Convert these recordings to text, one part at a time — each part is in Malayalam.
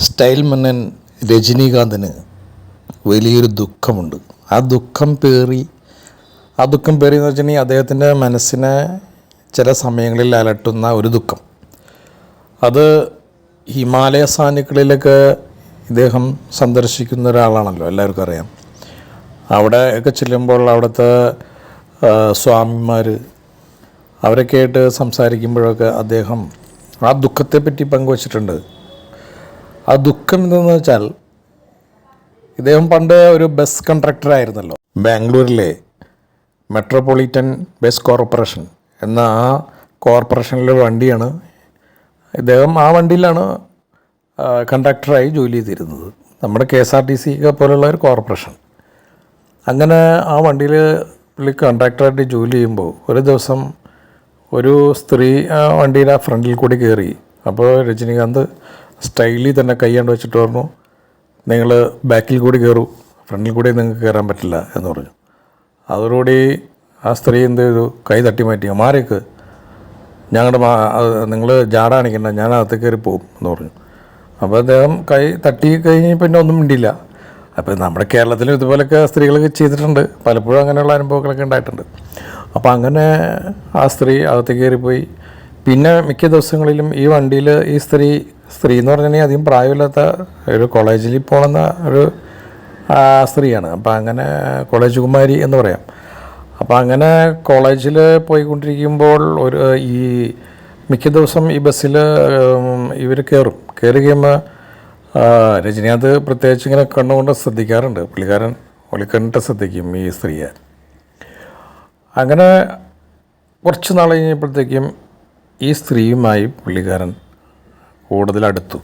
സ്റ്റൈൽ മന്നൻ രജനീകാന്തിന് വലിയൊരു ദുഃഖമുണ്ട്. ആ ദുഃഖം പേറി ആ ദുഃഖം പേറി എന്ന് വെച്ചിട്ടുണ്ടെങ്കിൽ അദ്ദേഹത്തിന്റെ മനസ്സിനെ ചില സമയങ്ങളിൽ അലട്ടുന്ന ഒരു ദുഃഖം. അത് ഹിമാലയ സാനുക്കളിലൊക്കെ ഇദ്ദേഹം സന്ദർശിക്കുന്ന ഒരാളാണല്ലോ എല്ലാവർക്കും അറിയാം. അവിടെ ഒക്കെ ചെല്ലുമ്പോൾ അവിടുത്തെ സ്വാമിമാർ അവരൊക്കെ ആയിട്ട് സംസാരിക്കുമ്പോഴൊക്കെ അദ്ദേഹം ആ ദുഃഖത്തെപ്പറ്റി പങ്കുവച്ചിട്ടുണ്ട്. ആ ദുഃഖം എന്തെന്ന് വെച്ചാൽ ഇദ്ദേഹം പണ്ട് ഒരു ബസ് കണ്ടക്ടർ ആയിരുന്നല്ലോ. ബാംഗ്ലൂരിലെ മെട്രോപൊളിറ്റൻ ബസ് കോർപ്പറേഷൻ എന്ന ആ കോർപ്പറേഷനിലെ വണ്ടിയാണ് ഇദ്ദേഹം ആ വണ്ടിയിലാണ് കണ്ടക്ടറായി ജോലി ചെയ്തിരുന്നത്. നമ്മുടെ K S R T C പോലുള്ള ഒരു കോർപ്പറേഷൻ അങ്ങനെ ആ വണ്ടിയിൽ പുള്ളി കണ്ടക്ടറായിട്ട് ജോലി ചെയ്യുമ്പോൾ ഒരു ദിവസം ഒരു സ്ത്രീ ആ വണ്ടിയുടെ ഫ്രണ്ടിൽ കൂടി കയറി. അപ്പോൾ രജനീകാന്ത് സ്റ്റൈലിൽ തന്നെ കൈയാണ്ട് വെച്ചിട്ട് പറഞ്ഞു നിങ്ങൾ ബാക്കിൽ കൂടി കയറൂ ഫ്രണ്ടിൽ കൂടി നിങ്ങൾക്ക് കയറാൻ പറ്റില്ല എന്ന് പറഞ്ഞു. അതോടുകൂടി ആ സ്ത്രീ എന്ത് ചെയ്തു? കൈ തട്ടി മാറ്റി മാറിക്ക് ഞങ്ങളുടെ മാ നിങ്ങൾ ജാട കാണിക്കണ്ട ഞാൻ അകത്ത് കയറി പോകും എന്ന് പറഞ്ഞു. അപ്പോൾ അദ്ദേഹം കൈ തട്ടി കഴിഞ്ഞ് പിന്നെ ഒന്നും മിണ്ടിയില്ല. അപ്പോൾ നമ്മുടെ കേരളത്തിലും ഇതുപോലൊക്കെ സ്ത്രീകളൊക്കെ ചെയ്തിട്ടുണ്ട്. പലപ്പോഴും അങ്ങനെയുള്ള അനുഭവങ്ങളൊക്കെ ഉണ്ടായിട്ടുണ്ട്. അപ്പോൾ അങ്ങനെ ആ സ്ത്രീ അകത്ത് കയറിപ്പോയി. പിന്നെ മിക്ക ദിവസങ്ങളിലും ഈ വണ്ടിയിൽ ഈ സ്ത്രീ സ്ത്രീ എന്ന് പറഞ്ഞാൽ അധികം പ്രായമില്ലാത്ത ഒരു കോളേജിൽ പോകണമെന്ന ഒരു സ്ത്രീയാണ്. അപ്പോൾ അങ്ങനെ കോളേജ് കുമാരി എന്ന് പറയാം. അപ്പോൾ അങ്ങനെ കോളേജിൽ പോയിക്കൊണ്ടിരിക്കുമ്പോൾ ഒരു ഈ മിക്ക ദിവസം ഈ ബസ്സിൽ ഇവർ കയറും കയറി കഴിയുമ്പോൾ രജനീകാന്ത് പ്രത്യേകിച്ച് ഇങ്ങനെ കണ്ണുകൊണ്ട് ശ്രദ്ധിക്കാറുണ്ട്. പുള്ളിക്കാരൻ ഒളിക്കണ്ണിട്ട് ശ്രദ്ധിക്കും ഈ സ്ത്രീയെ. അങ്ങനെ കുറച്ച് നാൾ കഴിഞ്ഞപ്പോഴത്തേക്കും ഈ സ്ത്രീയുമായി പുള്ളിക്കാരൻ കൂടുതൽ അടുത്തു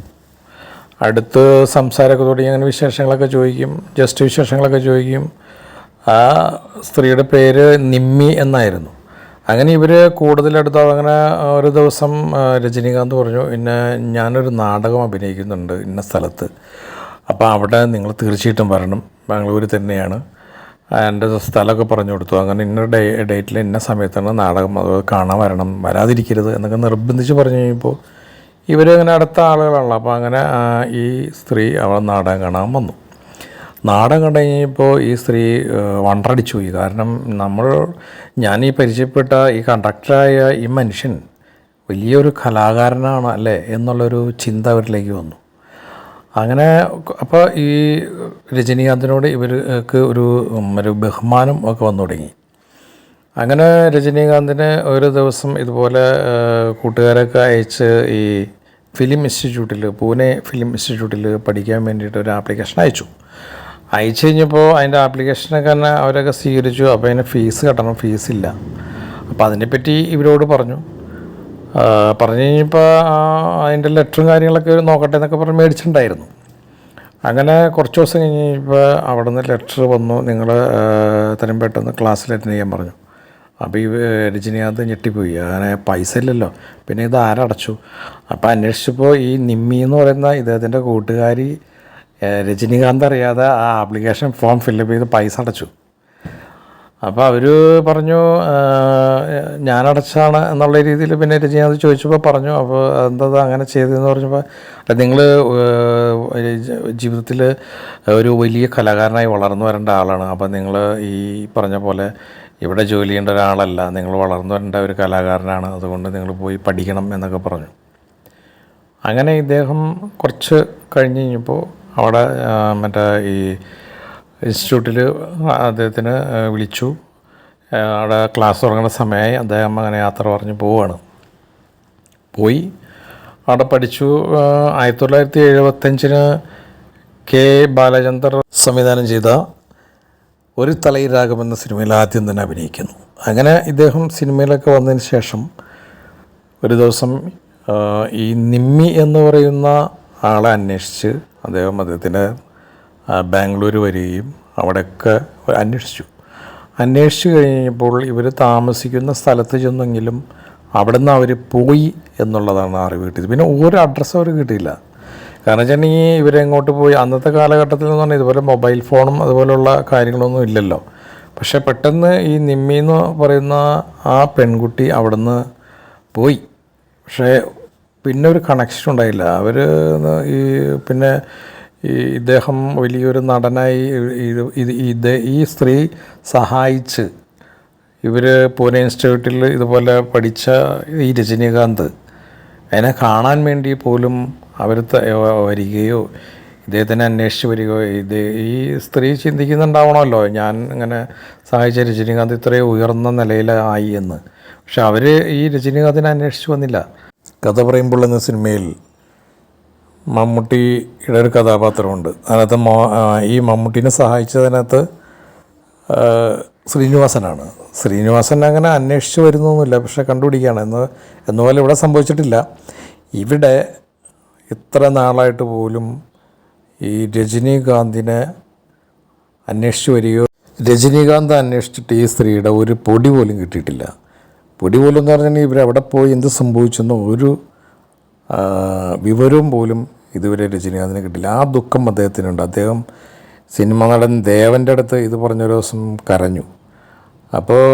അടുത്ത് സംസാരമൊക്കെ തുടങ്ങി അങ്ങനെ വിശേഷങ്ങളൊക്കെ ചോദിക്കും. ജസ്റ്റ് വിശേഷങ്ങളൊക്കെ ചോദിക്കും. ആ സ്ത്രീയുടെ പേര് നിമ്മി എന്നായിരുന്നു. അങ്ങനെ ഇവർ കൂടുതലെടുത്ത് അങ്ങനെ ഒരു ദിവസം രജനീകാന്ത് പറഞ്ഞു പിന്നെ ഞാനൊരു നാടകം അഭിനയിക്കുന്നുണ്ട് ഇന്ന സ്ഥലത്ത്. അപ്പോൾ അവിടെ നിങ്ങൾ തീർച്ചയായിട്ടും വരണം. ബാംഗ്ലൂർ തന്നെയാണ്. എന്റെ സ്ഥലമൊക്കെ പറഞ്ഞു കൊടുത്തു. അങ്ങനെ ഇന്ന ഡേ ഡേറ്റിൽ ഇന്ന സമയത്താണ് നാടകം അത് കാണാൻ വരണം. വരാതിരിക്കരുത് എന്നൊക്കെ നിർബന്ധിച്ച് പറഞ്ഞു കഴിഞ്ഞപ്പോൾ ഇവർ അങ്ങനെ അടുത്ത ആളുകളാണല്ലോ. അപ്പോൾ അങ്ങനെ ഈ സ്ത്രീ അവൾ നാടകം കാണാൻ വന്നു. നാടകം കണ്ടു കഴിഞ്ഞപ്പോൾ ഈ സ്ത്രീ വണ്ടടിച്ചു പോയി. കാരണം നമ്മൾ ഞാൻ ഈ പരിചയപ്പെട്ട ഈ കണ്ടക്ടറായ ഈ മനുഷ്യൻ വലിയൊരു കലാകാരനാണ് അല്ലേ എന്നുള്ളൊരു ചിന്ത അവരിലേക്ക് വന്നു. അങ്ങനെ അപ്പോൾ ഈ രജനീകാന്തിനോട് ഇവർക്ക് ഒരു ഒരു ബഹുമാനം ഒക്കെ വന്നു തുടങ്ങി. അങ്ങനെ രജനീകാന്തിന് ഒരു ദിവസം ഇതുപോലെ കൂട്ടുകാരൊക്കെ അയച്ച് ഈ ഫിലിം ഇൻസ്റ്റിറ്റ്യൂട്ടിൽ പൂനെ ഫിലിം ഇൻസ്റ്റിറ്റ്യൂട്ടിൽ പഠിക്കാൻ വേണ്ടിയിട്ട് ഒരു ആപ്ലിക്കേഷൻ അയച്ചു. അയച്ചു കഴിഞ്ഞപ്പോൾ അതിന്റെ ആപ്ലിക്കേഷനൊക്കെ തന്നെ അവരൊക്കെ സ്വീകരിച്ചു. അപ്പോൾ അതിന് ഫീസ് കെട്ടണം. ഫീസില്ല. അപ്പോൾ അതിനെപ്പറ്റി ഇവരോട് പറഞ്ഞു. പറഞ്ഞു കഴിഞ്ഞപ്പോൾ അതിന്റെ ലെറ്ററും കാര്യങ്ങളൊക്കെ നോക്കട്ടെ എന്നൊക്കെ പറഞ്ഞ് മേടിച്ചിട്ടുണ്ടായിരുന്നു. അങ്ങനെ കുറച്ച് ദിവസം കഴിഞ്ഞ് കഴിഞ്ഞപ്പോൾ അവിടെ നിന്ന് ലെറ്റർ വന്നു നിങ്ങൾ എത്രയും പെട്ടെന്ന് ക്ലാസ്സിൽ അറ്റൻഡ് ചെയ്യാൻ പറഞ്ഞു. അപ്പോൾ ഈ രജനീകാന്ത് ഞെട്ടിപ്പോയി. അങ്ങനെ പൈസ ഇല്ലല്ലോ. പിന്നെ ഇത് ആരടച്ചു അപ്പോൾ അന്വേഷിച്ചപ്പോൾ ഈ നിമ്മി എന്ന് പറയുന്ന ഇദ്ദേഹത്തിന്റെ കൂട്ടുകാരി രജനീകാന്ത് അറിയാതെ ആ ആപ്ലിക്കേഷൻ ഫോം ഫില്ലപ്പ് ചെയ്ത് പൈസ അടച്ചു. അപ്പോൾ അവർ പറഞ്ഞു ഞാനടച്ചാണ് എന്നുള്ള രീതിയിൽ പിന്നെ രജനീകാന്ത് ചോദിച്ചപ്പോൾ പറഞ്ഞു അപ്പോൾ എന്താ അങ്ങനെ ചെയ്തതെന്ന് പറഞ്ഞപ്പോൾ നിങ്ങൾ ജീവിതത്തിൽ ഒരു വലിയ കലാകാരനായി വളർന്നു വരേണ്ട ആളാണ്. അപ്പോൾ നിങ്ങൾ ഈ പറഞ്ഞ പോലെ ഇവിടെ ജോലി ചെയ്യേണ്ട ഒരാളല്ല. നിങ്ങൾ വളർന്നു വരേണ്ട ഒരു കലാകാരനാണ്. അതുകൊണ്ട് നിങ്ങൾ പോയി പഠിക്കണം എന്നൊക്കെ പറഞ്ഞു. അങ്ങനെ ഇദ്ദേഹം കുറച്ച് കഴിഞ്ഞ് കഴിഞ്ഞപ്പോൾ അവിടെ മറ്റേ ഈ ഇൻസ്റ്റിറ്റ്യൂട്ടിൽ അദ്ദേഹത്തിന് വിളിച്ചു. അവിടെ ക്ലാസ് തുടങ്ങുന്ന സമയമായി അദ്ദേഹം അങ്ങനെ യാത്ര പറഞ്ഞ് പോവുകയാണ് പോയി. അവിടെ പഠിച്ചു. ആയിരത്തി തൊള്ളായിരത്തി എഴുപത്തഞ്ചിന് കെ. ബാലചന്ദർ സംവിധാനം ചെയ്ത ഒരു തലയിൽ രാഗം എന്ന സിനിമയിൽ ആദ്യം തന്നെ അഭിനയിക്കുന്നു. അങ്ങനെ ഇദ്ദേഹം സിനിമയിലൊക്കെ വന്നതിന് ശേഷം ഒരു ദിവസം ഈ നിമ്മി എന്ന് പറയുന്ന ആളെ അന്വേഷിച്ച് അദ്ദേഹം അദ്ദേഹത്തിന് ബാംഗ്ലൂർ വരികയും അവിടെയൊക്കെ അന്വേഷിച്ചു. അന്വേഷിച്ച് കഴിഞ്ഞപ്പോൾ ഇവർ താമസിക്കുന്ന സ്ഥലത്ത് ചെന്നെങ്കിലും അവിടെ നിന്ന് അവർ പോയി എന്നുള്ളതാണ് അറിവ് കിട്ടിയത്. പിന്നെ ഒരു അഡ്രസ്സ് അവർ കിട്ടിയില്ല. കാരണം വെച്ചിട്ടുണ്ടെങ്കിൽ ഇവരെങ്ങോട്ട് പോയി അന്നത്തെ കാലഘട്ടത്തിൽ എന്ന് പറഞ്ഞാൽ ഇതുപോലെ മൊബൈൽ ഫോണും അതുപോലുള്ള കാര്യങ്ങളൊന്നും ഇല്ലല്ലോ. പക്ഷേ പെട്ടെന്ന് ഈ നിമ്മി എന്ന് പറയുന്ന ആ പെൺകുട്ടി അവിടുന്ന് പോയി. പക്ഷേ പിന്നെ ഒരു കണക്ഷൻ ഉണ്ടായില്ല. അവർ ഈ പിന്നെ ഈ ഇദ്ദേഹം വലിയൊരു നടനായി ഇത് ഇത് ഈ സ്ത്രീ സഹായിച്ച് ഇവർ പൂനെ ഇൻസ്റ്റിറ്റ്യൂട്ടിൽ ഇതുപോലെ പഠിച്ച ഈ രജനീകാന്ത്. അതിനെ കാണാൻ വേണ്ടി പോലും അവർ വരികയോ ഇദ്ദേഹത്തിനെ അന്വേഷിച്ച് വരികയോ ഇത് ഈ സ്ത്രീ ചിന്തിക്കുന്നുണ്ടാവണമല്ലോ. ഞാൻ ഇങ്ങനെ സഹായിച്ച രജനീകാന്ത് ഇത്രയും ഉയർന്ന നിലയിലായി എന്ന്. പക്ഷെ അവർ ഈ രജനീകാന്തിനെ അന്വേഷിച്ച് വന്നില്ല. കഥ പറയുമ്പോൾ എന്ന സിനിമയിൽ മമ്മൂട്ടിയുടെ ഒരു കഥാപാത്രമുണ്ട്. അതിനകത്ത് മോ ഈ മമ്മൂട്ടിനെ സഹായിച്ചതിനകത്ത് ശ്രീനിവാസനാണ്. ശ്രീനിവാസൻ അങ്ങനെ അന്വേഷിച്ച് വരുന്നൊന്നുമില്ല പക്ഷെ കണ്ടുപിടിക്കുകയാണ്. എന്ന് എന്നുപോലെ ഇവിടെ സംഭവിച്ചിട്ടില്ല. ഇവിടെ ഇത്ര നാളായിട്ട് പോലും ഈ രജനീകാന്തിനെ അന്വേഷിച്ച് വരികയോ രജനീകാന്ത് അന്വേഷിച്ചിട്ട് ഈ സ്ത്രീയുടെ ഒരു പൊടി പോലും കിട്ടിയിട്ടില്ല. പൊടി പോലും എന്ന് പറഞ്ഞാൽ ഇവരവിടെ പോയി എന്ത് സംഭവിച്ചെന്നോ ഒരു വിവരവും പോലും ഇതുവരെ രജനീകാന്തിന് കിട്ടില്ല ആ ദുഃഖം അദ്ദേഹത്തിനുണ്ട്. അദ്ദേഹം സിനിമ നടൻ ദേവന്റെ അടുത്ത് ഇത് പറഞ്ഞൊരു ദിവസം കരഞ്ഞു. അപ്പോൾ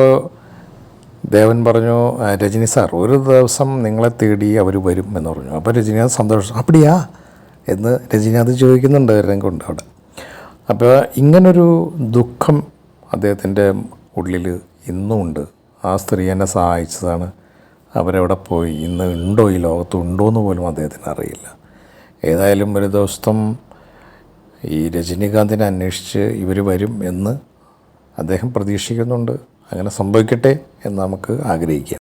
ദേവൻ പറഞ്ഞു "ആ, രജനി സാർ ഒരു ദിവസം നിങ്ങളെ തേടി അവർ വരും എന്ന് പറഞ്ഞു. അപ്പോൾ രജനീകാന്ത് സന്തോഷം അപ്പടിയാ? എന്ന് രജനീകാന്ത് ചോദിക്കുന്നുണ്ട് രംഗമുണ്ട് അവിടെ. അപ്പോൾ ഇങ്ങനൊരു ദുഃഖം അദ്ദേഹത്തിന്റെ ഉള്ളിൽ ഇന്നുമുണ്ട് ആ സ്ത്രീ എന്നെ സഹായിച്ചതാണ്. അവരവിടെ പോയി? ഇന്ന് ഉണ്ടോ? ഈ ലോകത്ത് ഉണ്ടോ എന്ന് പോലും അദ്ദേഹത്തിന് അറിയില്ല. ഏതായാലും ഒരു ദിവസം ഈ രജനീകാന്തിനെ അന്വേഷിച്ച് ഇവർ വരും എന്ന് അദ്ദേഹം പ്രതീക്ഷിക്കുന്നുണ്ട്. അങ്ങനെ സംഭവിക്കട്ടെ എന്ന് നമുക്ക് ആഗ്രഹിക്കാം.